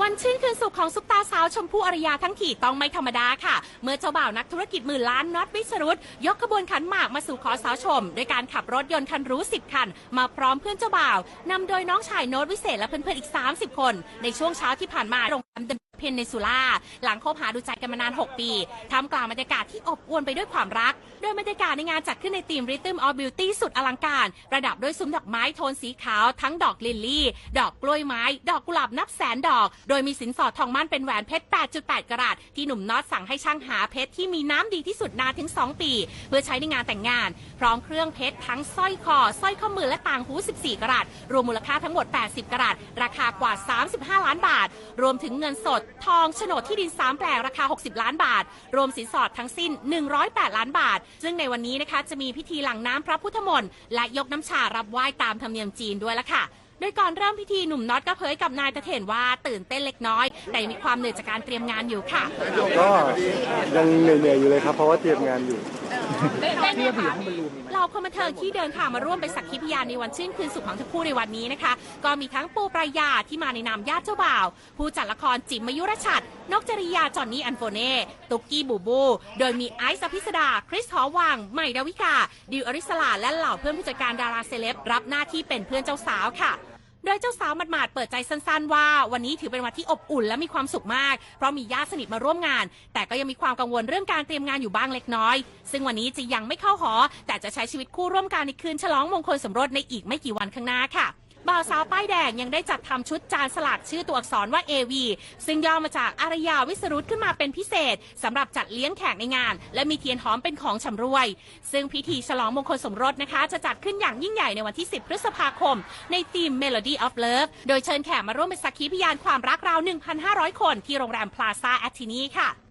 วันชื่นคืนสุขของซุปตาสาวชมพู่อารยาทั้งทีต้องไม่ธรรมดาค่ะ เมื่อเจ้าบ่าวนักธุรกิจหมื่นล้านน็อตวิสรุตยกขบวนขันหมากมาสู่ขอสาวชม ด้วยการขับรถยนต์คันรู้ 10 คัน มาพร้อมเพื่อนเจ้าบ่าวนำโดยน้องชายโน้ตวิเศษและเพื่อนๆอีก 30 คน ในช่วงเช้าที่ผ่านมาโรงแรม เพนเนซูล่าหลังคบหาดูใจกันมานาน 6 ปีท่ามกลางบรรยากาศที่อบอวลไปด้วยความรัก โดยบรรยากาศในงานจัดขึ้นในธีม Rhythm of Beauty สุดอลังการ ประดับด้วยซุ้มดอกไม้โทนสีขาว ทั้งดอกลิลลี่ ดอกกล้วยไม้ ดอกกุหลาบนับแสนดอก โดยมีสินสอดทองมั่นเป็นแหวนเพชร 8.8 กะรัตที่หนุ่มน็อตสั่งให้ช่างหาเพชรที่มีน้ำดีที่สุดนานถึง 2 ปี เพื่อใช้ในงานแต่งงาน พร้อมเครื่องเพชรทั้งสร้อยคอสร้อยข้อมือและต่างหู 14 กะรัตรวมมูลค่าทั้งหมด 80 กะรัตราคากว่า 35 ล้านบาท รวมถึงเงินสดทองโฉนดที่ดิน 3 แปลงราคา 60 ล้านบาท รวมสินสอดทั้งสิ้น 108 ล้านบาท ซึ่งในวันนี้นะคะจะมีพิธีหลั่งน้ำพระพุทธมนต์และยกน้ำชารับไหว้ตามธรรมเนียมจีนด้วยละค่ะ โดยก่อนเริ่มพิธีหนุ่มน็อตก็เผยกับนายตะเถนว่าตื่นเต้นเล็กน้อย แต่มีความเหนื่อยจากการเตรียมงานอยู่ค่ะก็ยังเหนื่อยๆอยู่เลยครับ เพราะว่าเตรียมงานอยู่เราคนบันเทิงที่เดินทางมาร่วมเป็นสักขีพยานในวันชื่นคืนสุขของทั้งคู่ในวันนี้นะคะ ก็มีทั้งปูปรายาที่มาในนามญาติเจ้าบ่าว ผู้จัดละครจิมมายุรชัด นกจริยาจอนนี่อันโฟเน่ ตุกกี้บูบู โดยมีไอซ์อภิสดา คริสหอวัง ใหม่ดาวิกา ดิวอริสลา และเหล่าเพื่อนผู้จัดการดาราเซเลบรับหน้าที่เป็นเพื่อนเจ้าสาวค่ะ โดยเจ้าสาวหมาดๆเปิดใจสั้นๆ ว่า วันนี้ถือเป็นวันที่อบอุ่นและมีความสุขมาก เพราะมีญาติสนิทมาร่วมงาน แต่ก็ยังมีความกังวลเรื่องการเตรียมงานอยู่บ้างเล็กน้อย ซึ่งวันนี้จะยังไม่เข้าหอ แต่จะใช้ชีวิตคู่ร่วมกันในคืนฉลองมงคลสมรสในอีกไม่กี่วันข้างหน้าค่ะ บ่าวสาวป้ายแดงยังได้จัดทำชุดจานสลักชื่อตัวอักษรว่า AV ซึ่งย่อมาจากอารยาวิสรุตขึ้นมาเป็นพิเศษสำหรับจัดเลี้ยงแขกในงาน และมีเทียนหอมเป็นของชำรวย ซึ่งพิธีฉลองมงคลสมรสนะคะ จะจัดขึ้นอย่างยิ่งใหญ่ในวันที่ 10 พฤษภาคม ในธีม Melody of Love โดยเชิญแขกมาร่วมเป็นสักขีพยานความรักราว 1,500 คนที่โรงแรมพลาซ่าแอตทินีค่ะ